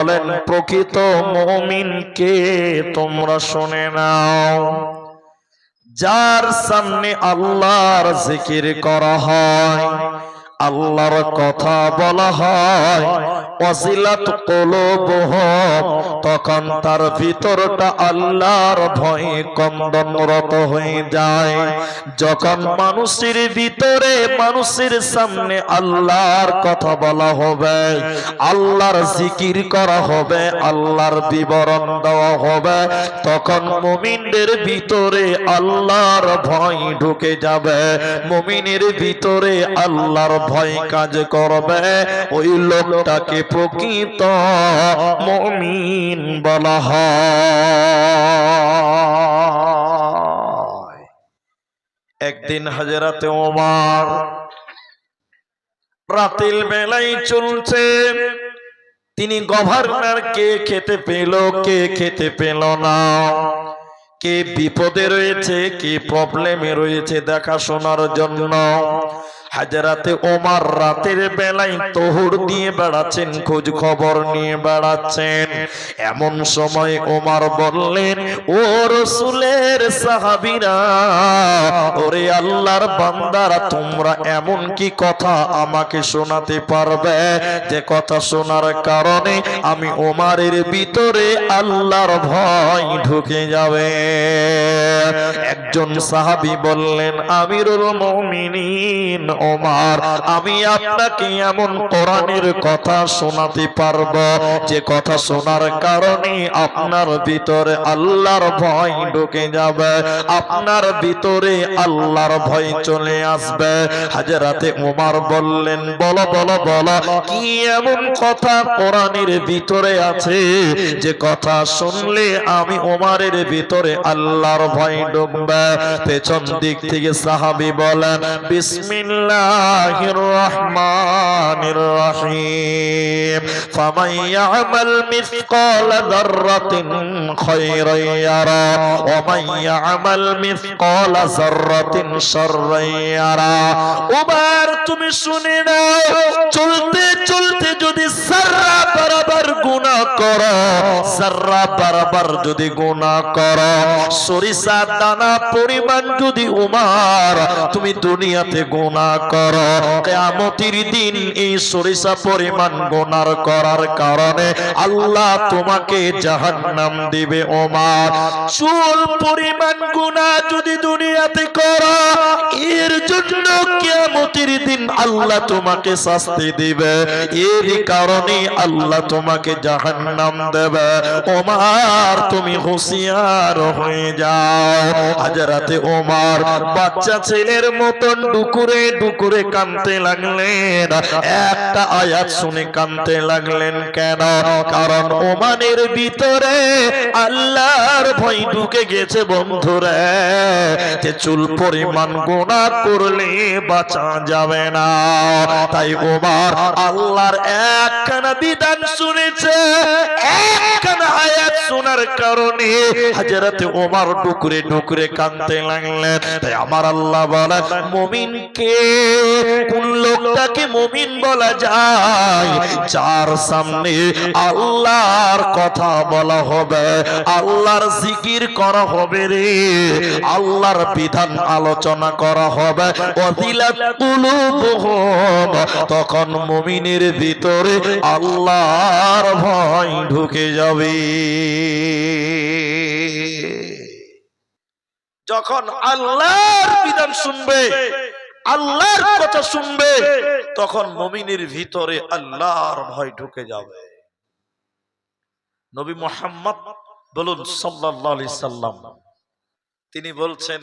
বলেন প্রকৃত মমিনকে তোমরা শুনে নাও। যার সামনে আল্লাহর জিকির করা হয় আল্লাহর কথা বলা হয় অজিলাত কলবহম তখন তার ভিতরটা আল্লাহর ভয়ে কন্দনরত হয়ে যায়। যখন মানুষের ভিতরে, মানুষের সামনে আল্লাহর কথা বলা হবে, আল্লাহর জিকির করা হবে, আল্লাহর বিবরণ দেওয়া হবে, তখন মুমিনদের ভিতরে আল্লাহর ভয় ঢুকে যাবে। মুমিনের ভিতরে আল্লাহর ভয় কাজ করবে ওই লোকটাকে প্রকৃত মুমিন বলা একদিন হাজরাতে ওমার রাতের বেলায় চলছে। তিনি গভর্নর কে খেতে পেল, কে খেতে পেল না। কে বিপদে রয়েছে, কে প্রবলেমে রয়েছে দেখাশোনার জন্য। হাজারাতে ওমার রাতের বেলায় তোহর দিয়ে বেড়াচ্ছেন, খোঁজ খবর নিয়ে বেড়াচ্ছেন। এমন সময় ওমার বললেন, ও রসুলের সাহাবিরা, ওরে আল্লাহর বান্দারা, তোমরা এমন কি কথা আমাকে শোনাতে পারবে? যে কথা শোনার কারণে আমি ওমারের ভিতরে আল্লাহর ভয় ঢুকে যাবে। একজন সাহাবি বললেন, আমিরুল মুমিনিন ওমার, আমি আপনাকে এমন কোরআনের কথা শোনাতে পারব। যে কথা শোনার কারণে আপনার ভিতরে আল্লাহর ভয় ঢুকে যাবে, আপনার ভিতরে আল্লাহর ভয় চলে আসবে। হাজারাতে ওমার বললেন, বলো বলো বলো, কি এমন কথা কোরআনের ভিতরে আছে? যে কথা শুনলে আমি ওমারের ভিতরে আল্লাহর ভয় ঢুকবে। পেছন দিক থেকে সাহাবি বলেন বিসমিল্লাহির রহিম। ফামান ইয়ামাল মিসকাল যাররাতিন খায়রান ইয়ারা ওয়া মান ইয়ামাল মিসকাল যাররাতিন শাররান ইয়ারা। ওবার তুমি শুনে নাও, চলতে চলতে যদি সাররা বরাবর গুনাহ করো, সাররা বরাবর যদি গুনাহ করো সরিষা দানা পরিমাণ যদি উমার, তুমি দুনিয়াতে গুনাহ করো। কিয়ামতের দিন এই সরিষা পরিমাণ গুনার করার কারণে আল্লাহ তোমাকে জাহান্নাম দিবে ওমার চুল পরিমাণ গুনাহ যদি দুনিয়াতে করো, এর জন্য কিয়ামতের দিন আল্লাহ তোমাকে শাস্তি দিবে। এর কারণে আল্লাহ তোমাকে জাহান্নাম দেবে। ওমার তুমি হুঁশিয়ার হয়ে যাও। হাজারাতে ওমার বাচ্চা ছেলের মতন ডুকুরে ডুকুরে কানতে লাগলেন। একটা আয়াত শুনে কানতে লাগলেন কেন? কারণ ওমানের ভিতরে আল্লাহর ভয় ঢুকে গেছে বন্ধুরে। চুল পরিমাণ গোনা করলে বাঁচা যাবে না। তাই ওমার আল্লাহর একখানা বিধান শুনেছে। একখানা আয়াত শোনার কারণে হাজারাতে ওমার ডুকরে ডুকরে কানতে লাগলেন। তাই আমার আল্লাহ বলেন, মমিনকে কোন লোকটাকে মমিন বলা যায়? যার সামনে আল্লাহর কথা বলা হবে, আল্লাহর জিকির করা হবে রে। আল্লাহর বিধান আলোচনা করা হবে। তখন মুমিনের ভিতরে আল্লাহর ভয় ঢুকে যাবে। যখন আল্লাহর বিধান শুনবে আল্লাহর কথা শুনবে তখন মুমিনের ভিতরে আল্লাহর ভয় ঢুকে যাবে। নবী মোহাম্মদ বলুন সাল্লাল্লাহু সাল্লাম তিনি বলছেন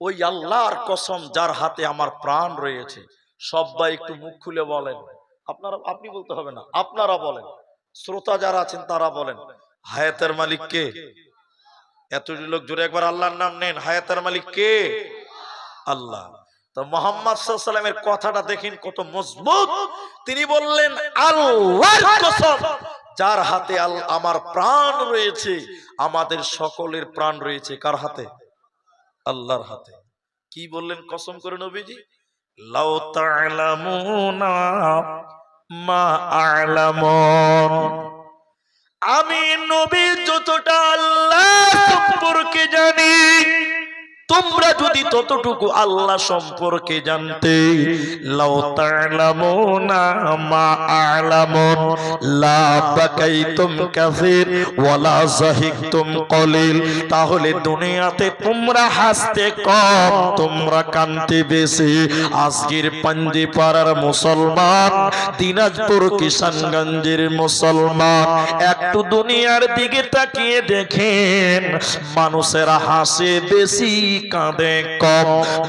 ওই আল্লাহর কসম যার হাতে আমার প্রাণ রয়েছে সবাই একটু মুখ খুলে বলেন। আপনারা আপনি বলতে হবে না আপনারা বলেন। শ্রোতা যারা আছেন তারা বলেন হায়াতের মালিক কে এতটি লোক জোরে একবার আল্লাহর নাম নেন। হায়াতের মালিক কে? আল্লাহ। তো মোহাম্মদ সাল্লামের কথাটা দেখেন কত মজবুত। তিনি বললেন, আল্লাহর কসম, যার হাতে আমার প্রাণ রয়েছে, আমাদের সকলের প্রাণ রয়েছে। কার হাতে? আল্লাহর হাতে। কি বললেন কসম করে নবীজি? লাউ তা'লামুনা মা আ'লামুন। আমি নবী যতটা আল্লাহ সম্পর্কে জানি তোমরা যদি ততটুকু আল্লাহ সম্পর্কে জানতে, লাউ তা'লামুনা মা আ'লামুন, লা বাকাইতুম কাসীর, ওয়ালা যাহিকতুম তাহলে দুনিয়াতে তোমরা হাসতে কম, তোমরা কানতে বেশি। আজকের পাঞ্জি পাড়ার মুসলমান, দিনাজপুর কিষানগঞ্জের মুসলমান, একটু দুনিয়ার দিকে তাকিয়ে দেখেন, মানুষেরা হাসে বেশি কাঁদে কম,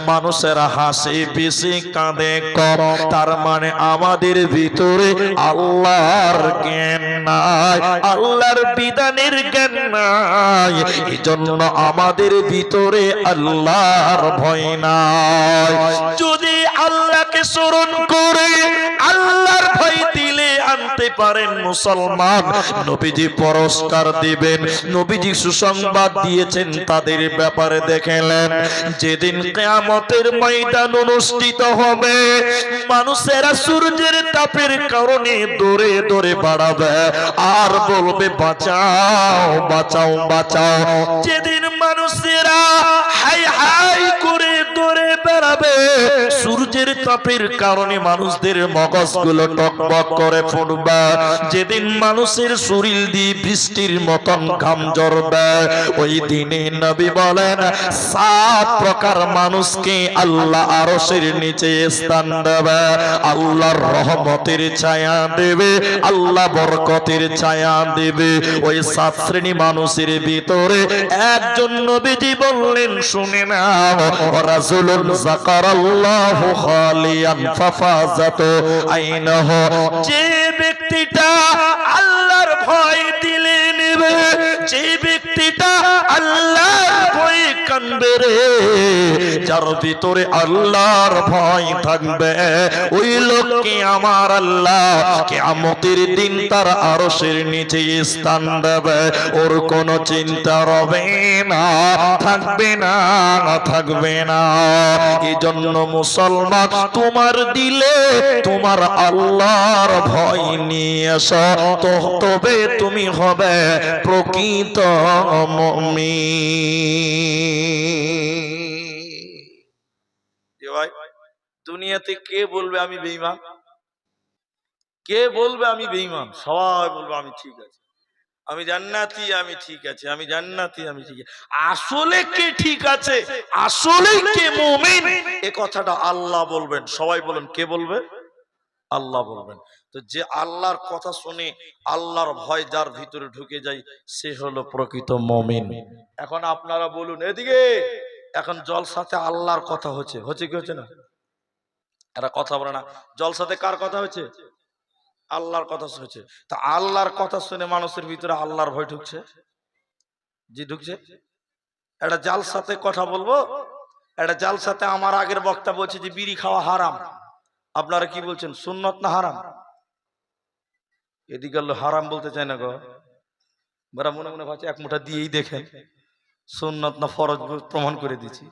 মানুষেরা হাসে বেশি কাঁদে কম। তার মানে আমাদের ভিতরে আল্লাহর জ্ঞান নাই, আল্লাহর বিধানের জ্ঞান নাই। এই জন্য আমাদের ভিতরে আল্লাহর ভয় নাই। যদি আল্লাহকে স্মরণ করে দিলে আনতে পারেন মুসলমান। নবীজি পুরস্কার দিবেন। নবীজি সুসংবাদ দিয়েছেন তাদের ব্যাপারে দেখেলেন। যেদিন কেয়ামতের ময়দান অনুষ্ঠিত হবে, মানুষেরা সূর্যের তাপের কারণে দৌড়ে দৌড়ে বাড়াবে। আর বলবে, বাঁচাও বাঁচাও বাঁচাও। যেদিন মানুষেরা হাই হাই করে দৌড়ে বেড়াবে সূর্যের তাপের কারণে মানুষদের মগজগুলো টকবক করে ফুটবে। যেদিন মানুষের শরীর দিয়ে বৃষ্টির মতন ঘাম জড়বে ওই দিনে নবী বলেন, সাত প্রকার মানুষকে আল্লাহ আরশের নিচে স্থান দেবে। আল্লাহর রহমতের ছায়া দেবে, আল্লাহ বরকতের ছায়া দেবে। ওই সাত শ্রেণি মানুষের ভিতরে একজন নবীজি বললেন, শুনে নাও রাজুলুন যাকারাল্লাহু খালিয়ান ফাফাজাত আইনাহু। যে ব্যক্তিটা আল্লাহর ভয় দিলে নেবে যে ব্যক্তিটা আল্লাহর ভয় কানবে রে, যার ভিতরে আল্লাহর ভয় থাকবে। ওই লোককে আমার আল্লাহ কিয়ামতের দিন তার আরশের নিচে স্থান দেবে। ওর কোনো চিন্তা রবে না, থাকবে না থাকবে না। এই জন্য মুসলমান, তোমার দিলে তোমার আল্লাহর ভয় নিয়ে তো তবে তুমি হবে প্রকৃত মুমিন। দুনিয়াতে কে বলবে আমি বেঈমান? কে বলবে আমি বেঈমান? সবাই বলবে আমি ঠিক আছে। আমি জান্নাতি, আমি ঠিক আছে, আমি জান্নাতি, আমি ঠিক আছে। আসলে কে ঠিক আছে? আসলে কে মুমিন? এ কথাটা আল্লাহ বলবেন। সবাই বলেন, কে বলবে? আল্লাহ বলবেন। তো যে আল্লাহর কথা শুনে, আল্লাহর ভয় যার ভিতরে ঢুকে যায়, সে হলো প্রকৃত মমিন। এখন আপনারা বলুন, এদিকে, এখন জলসাতে আল্লাহর কথা হচ্ছে। হচ্ছে কি হচ্ছে না? এরা কথা বলে না। জলসাতে কার কথা হচ্ছে? আল্লাহর কথা হচ্ছে। তা আল্লাহর কথা শুনে মানুষের ভিতরে আল্লাহর ভয় ঢুকছে? জি, ঢুকছে। একটা জালসাতে কথা বলব? একটা জালসাতে আমার আগের বক্তা বলছে যে, বিড়ি খাওয়া হারাম। আপনারা কি বলছেন? সুন্নত না হারাম? এদিকে আল্লাহ হারাম বলতে চায় না গো। বেড়া মনে মনে ভাবছে, এক মুঠা দিয়েই দেখেন, সুন্নত না ফরজ প্রমাণ করে দিচ্ছি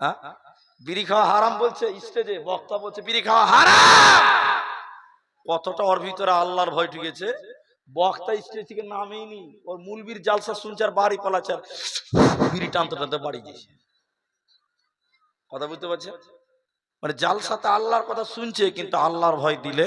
হ্যাঁ বিড়ি খাওয়া হারাম বলছে, স্টেজে বক্তা বলছে, বিড়ি খাওয়া হারাম! কতটা ওর ভিতরে আল্লাহর ভয় ঢুকেছে বক্তা স্টেজ থেকে নামেই নি ওর মুলবির জালসা শুনছে আর বাড়ি পালাচ্ছে আর বিড়ি টানতে টানতে বাড়ি গেছে কথা বুঝতে পারছেন? মানে জালসাতে আল্লাহর কথা শুনছে, কিন্তু আল্লাহর ভয় দিলে।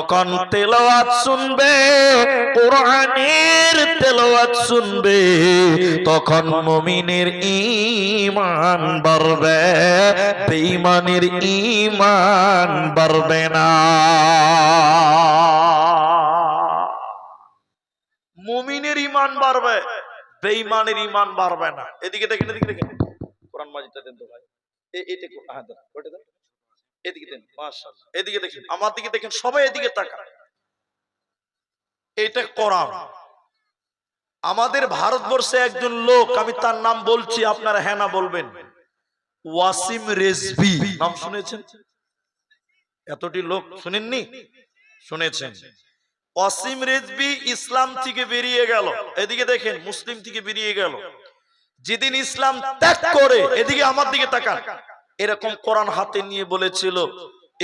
যখন তেলাওয়াত শুনবে, কোরআনের তেলাওয়াত শুনবে, তখন মুমিনের ঈমান বাড়বে, বেঈমানের ঈমান বাড়বে না। মুমিনের ইমান বাড়বে, বেঈমানের ইমান বাড়বে না। এদিকে দেখেন এদিকে দেখেন। কোরআন মাজিদটা দেন তো ভাই। এ- এটা হ্যাঁ দেন ওটা দেন। এদিকে দেন মাশাআল্লাহ। এদিকে দেখেন আমার দিকে দেখেন সবাই এদিকে তাকান। এটা কোরআন। আমাদের ভারতবর্ষে একজন লোক আমি তার নাম বলছি আপনারা হ্যাঁ না বলবেন। ওয়াসিম রেজভি। নাম শুনেছেন? এতটি লোক শুনেননি? শুনেছেন। ওয়াসিম রেজভি ইসলাম থেকে বেরিয়ে গেল। এদিকে দেখেন মুসলিম থেকে বেরিয়ে গেল। যেদিন ইসলাম ত্যাগ করে এদিকে আমার দিকে তাকান। এরকম কোরআন হাতে নিয়ে বলেছিল,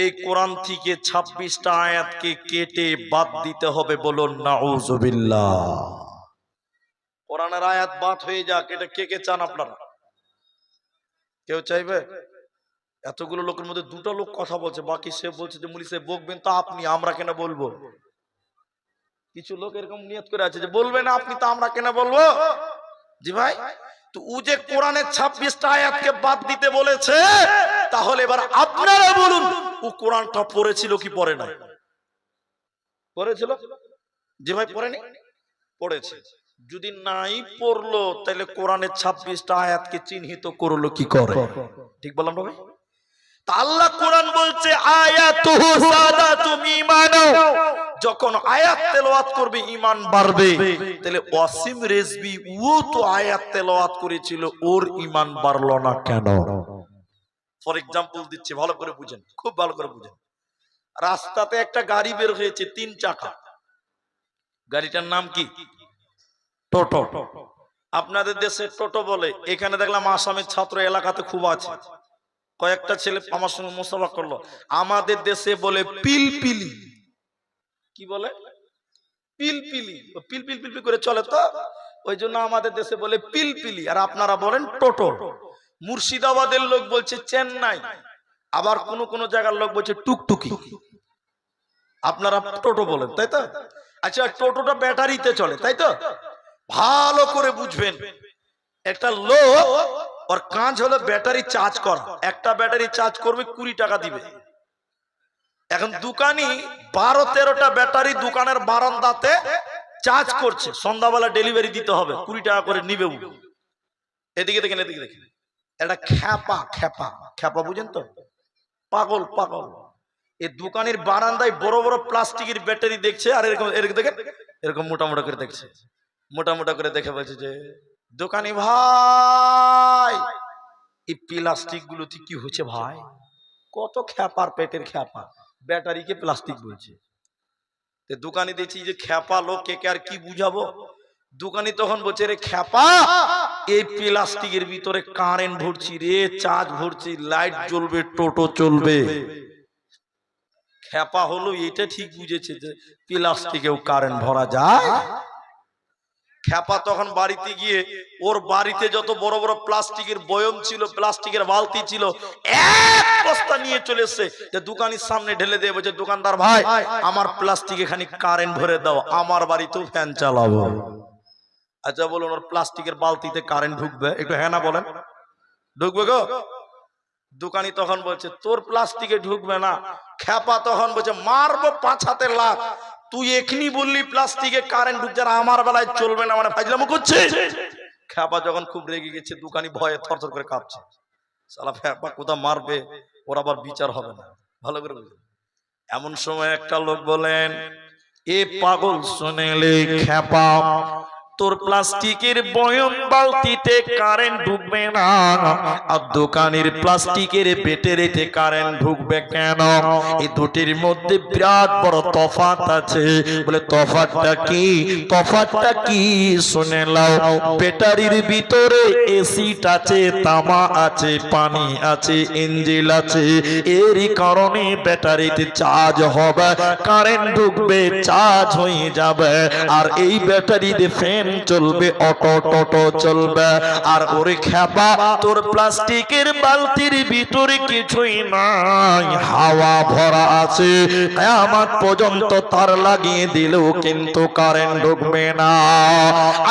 এই কোরআন থেকে ছাব্বিশটা আয়াতকে কেটে বাদ দিতে হবে বলুন, নাউজুবিল্লাহ। কোরআনের আয়াত বাদ হয়ে যাক, এটা কে কে চান আপনারা? কেউ চাইবে? এতগুলো লোকের মধ্যে দুটো লোক কথা বলছে, বাকি সে বলছে যে মুলি সাহেব বকবেন তো আপনি, আমরা কেন বলব? কিছু লোক এরকম নিয়ত করে আছে যে, বলবেন আপনি, তো আমরা কেন বলব? জি ভাই যে ছাব্বিশটা আয়াতকে বাদ দিতে বলেছে, তাহলে এবার আপনারা বলুন, ও কি ভাই পড়েছে। যদি নাই পড়ল, তাহলে কোরআনের ছাব্বিশটা আয়াতকে চিহ্নিত করল কি করে? ঠিক বললাম না আল্লাহ কোরআন বলছে সাদাতুম ঈমানু যখন আয়াত তেলাওয়াত করবে ইমান বাড়বে। তাহলে ওয়াসিম রেজবি ও তো আয়াত তেলাওয়াত করেছিল, ওর ইমান বাড়লো না কেন? ফর এক্সাম্পল দিচ্ছি, ভালো করে বুঝেন, খুব ভালো করে বুঝেন। রাস্তাতে একটা গাড়ি বের হয়েছে, তিন চাকা। গাড়িটার নাম কি? টোটো। আপনাদের দেশে টোটো বলে, এখানে দেখলাম আসামের ছাত্র এলাকাতে খুব আছে। কয়েকটা ছেলে আমার সঙ্গে মোসাফা করল। আমাদের দেশে বলে, পিলপিলি। কি বলে? পিলপিলি। ও পিল পিল পিল পিল করে চলে তো। ওই জন্য আমাদের দেশে বলে পিলপিলি। আর আপনারা বলেন টোটো মুর্শিদাবাদের লোক বলছে চেন্নাই। আবার কোন কোন জায়গার লোক বলছে টুকটুকি। আপনারা টোটো বলেন, তাই তো? আচ্ছা টোটোটা ব্যাটারিতে চলে, তাই তো? ভালো করে বুঝবেন। একটা লোক, ওর কাজ হলো ব্যাটারি চার্জ করা। একটা ব্যাটারি চার্জ করবে কুড়ি টাকা দিবে। এখন দোকানি বারো তেরোটা ব্যাটারি দোকানের বারান্দাতে চার্জ করছে। সন্ধ্যাবেলা ডেলিভারি দিতে হবে। কুড়ি টাকা করে নিবে। এদিকে দেখেন এদিকে দেখেন। একটা খ্যাপা খ্যাপা। খ্যাপা বুঝেন তো? পাগল পাগল। এই দোকানের বারান্দায় বড় বড় প্লাস্টিকের ব্যাটারি দেখছে আর এরকম এরকম দেখেন, এরকম মোটা মোটা করে দেখছে। মোটা মোটা করে দেখে বলছে যে, দোকানি ভাই, এই প্লাস্টিক গুলোতে কি হচ্ছে ভাই? কত খ্যাপার পেটের খ্যাপা। ব্যাটারিকে প্লাস্টিক বলছে। তো দোকানে দেখছি যে খ্যাপা লোক, কে আর কি বুঝাবো? দোকানি তখন বলছে, রে খ্যাপা, এই প্লাস্টিকের ভিতরে কারেন্ট ভরছি রে চার্জ ভরছি লাইট জ্বলবে টোটো চলবে। খ্যাপা হলো, এটা ঠিক বুঝেছে যে প্লাস্টিকেও কারেন্ট ভরা যায়। খ্যাপা তখন বাড়িতে গিয়ে ওর বাড়িতে যত বড় বড় প্লাস্টিকের বয়ম ছিল, প্লাস্টিকের বালতি ছিল, এক বস্তা নিয়ে চলে এসছে যে দোকানের সামনে ঢেলে দিয়ে, বলছে, দোকানদার ভাই, আমার প্লাস্টিক এখানে কারেন্ট ভরে দাও, আমার বাড়িতেও ফ্যান চালাবো। আচ্ছা বলুন, ওর প্লাস্টিকের বালতিতে কারেন্ট ঢুকবে? একটু হ্যাঁ না বলেন। ঢুকবে গো। দোকানি তখন বলছে, তোর প্লাস্টিকে ঢুকবে না। খ্যাপা তখন বলছে, মারবো পাঁচ হাতে লাখ তুই এখনি বললি প্লাস্টিকে কারেন্ট ঢুকছে আমার বেলায় চলবে না মানে ফাজলামো করছে। খ্যাপা যখন খুব রেগে গেছে, দোকানি ভয়ে থরথর করে কাঁপছে। সালা খ্যাপা কোথা মারবে? ওর আবার বিচার হবে না। ভালো করে বুঝলেন এমন সময় একটা লোক বলেন, এ পাগল শুনেলে খ্যাপা তোর প্লাস্টিকের বয়ন বালতিতে কারেন্ট ঢুকবে না। আর দোকানের প্লাস্টিকের বেটেরেতে কারেন্ট ঢুকবে কেন? এই দুটির মধ্যে বিরাট বড় তফাত আছে। বলে তফাতটা কি? তফাতটা কি? শুনে লাও ব্যাটারির ভিতরে এসিড আছে, তামা আছে, পানি আছে ইঞ্জিল আছে। এরই কারণে ব্যাটারিতে চার্জ হবে। কারেন্ট ঢুকবে চার্জ হয়ে যাবে। আর এই ব্যাটারিতে ফ্যান চলবে, অটো টোটো চলবে। আর ওরে খ্যাপা, তোর প্লাস্টিকের বালতির ভিতরে কিছুই নাই। হাওয়া ভরা আছে আমার পর্যন্ত তার লাগিয়ে দিলেও কিন্তু কারেন্ট ঢুকবে না।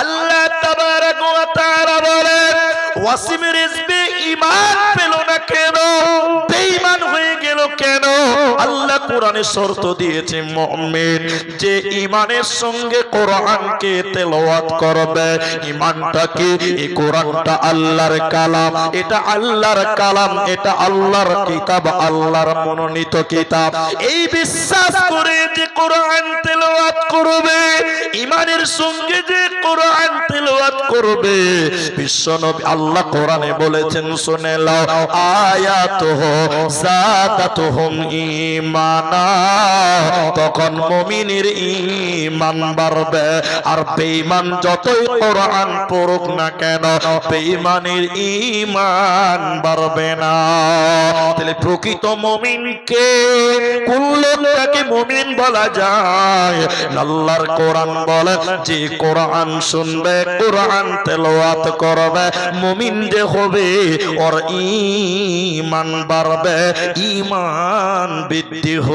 আল্লাহ তাবারাক ওয়া তাআলা বলেন, ওয়াসিম রিজবি ঈমান কোরআনে শর্ত দিয়েছে, মুমিন যে ইমানের সঙ্গে কোরআনকে তেলাওয়াত করবে ইমানটাকে এই কোরআনটা আল্লাহর কালাম, এটা আল্লাহর কালাম, এটা আল্লাহর কিতাব, আল্লাহর মনোনীত কিতাব। এই বিশ্বাস করে যে কোরআন তেলাওয়াত করবে ইমানের সঙ্গে যে কোরআন তেলাওয়াত করবে বিশ্বনবী আল্লাহ কোরআনে বলেছেন, শুনে লাও আয়াতুহু জাদাতুহুম ঈমানা। তখন মুমিনের ঈমান বাড়বে। আর বেঈমান যতই কোরআন পড়ুক না কেন, বেঈমানের ঈমান বাড়বে না। তাহলে প্রকৃত মুমিনকে, কোন লোকটাকে মুমিন বলা যায়? আল্লাহর কোরআন বলে, যে কোরআন শুনবে, কোরআন তেলাওয়াত করবে, মুমিন যে হবে, ওর ইমান বাড়বে। ঈমান বৃদ্ধি হবে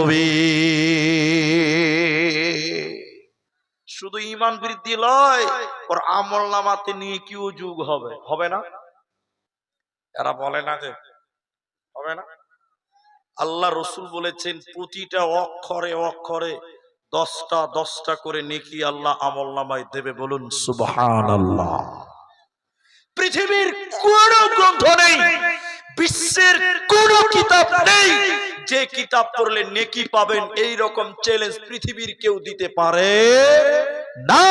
শুধু ইমান বৃদ্ধি লয়, ওর আমল নামাতে নিয়ে কিও যুগ হবে? হবে না? এরা বলে না যে, হবে না? আল্লাহ রসুল বলেছেন, প্রতিটা অক্ষরে অক্ষরে দশটা দশটা করে নেকি আল্লাহ আমল নামায় দেবে বলুন সুবহান আল্লাহ পৃথিবীর কোন গ্রন্থ নেই বিশ্বের কোন কিতাব নেই যে কিতাব পড়লে নেকি পাবেন। এই রকম চ্যালেঞ্জ পৃথিবীর কেউ দিতে পারে না।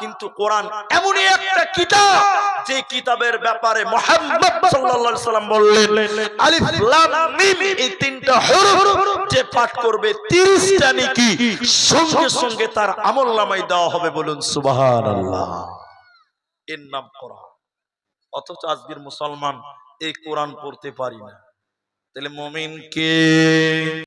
কিন্তু কোরআন এমনই একটা কিতাব যে কিতাবের ব্যাপারে মোহাম্মদ সাল্লাল্লাহু আলাইহি সাল্লাম বললেন, আলিফ লাম মিম। এই তিনটা হরফ যে পাঠ করবে 30টা নেকি। সঙ্গে সঙ্গে তার আমলনামায় দেওয়া হবে বলুন, সুবহানাল্লাহ। এর নাম কোরআন। অথচ আজকের মুসলমান এই কোরআন পড়তে পারি না। তাহলে মুমিনকে